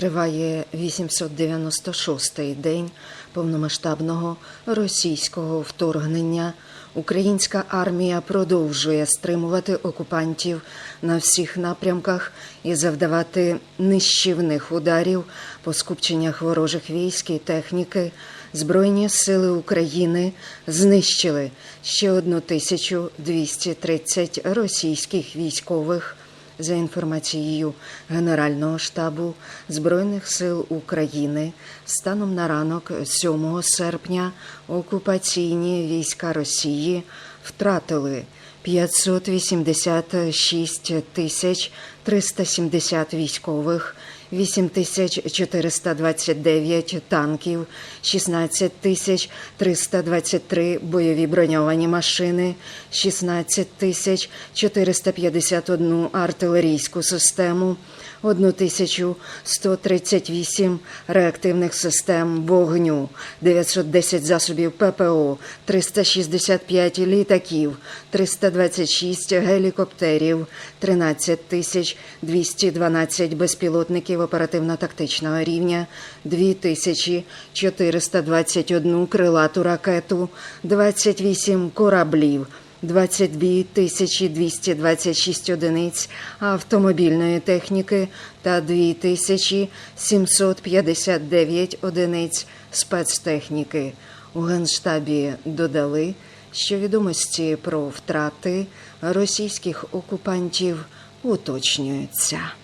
Триває 896-й день повномасштабного російського вторгнення. Українська армія продовжує стримувати окупантів на всіх напрямках і завдавати нищівних ударів по скупченнях ворожих військ і техніки. Збройні сили України знищили ще 1230 російських військових. За інформацією Генерального штабу Збройних сил України, станом на ранок 7 серпня окупаційні війська Росії втратили 586 тисяч 370 військових, 8429 танків, 16 тисяч 323 бойові броньовані машини, 16 тисяч 451 артилерійську систему, 1138 реактивних систем вогню, 910 засобів ППО, 365 літаків, 326 гелікоптерів, 13 тисяч 212 безпілотників оперативно-тактичного рівня, 2421 крилату ракету, 28 кораблів, 22 226 одиниць автомобільної техніки та 2 тисячі 759 одиниць спецтехніки. У Генштабі додали, що відомості про втрати російських окупантів уточнюються.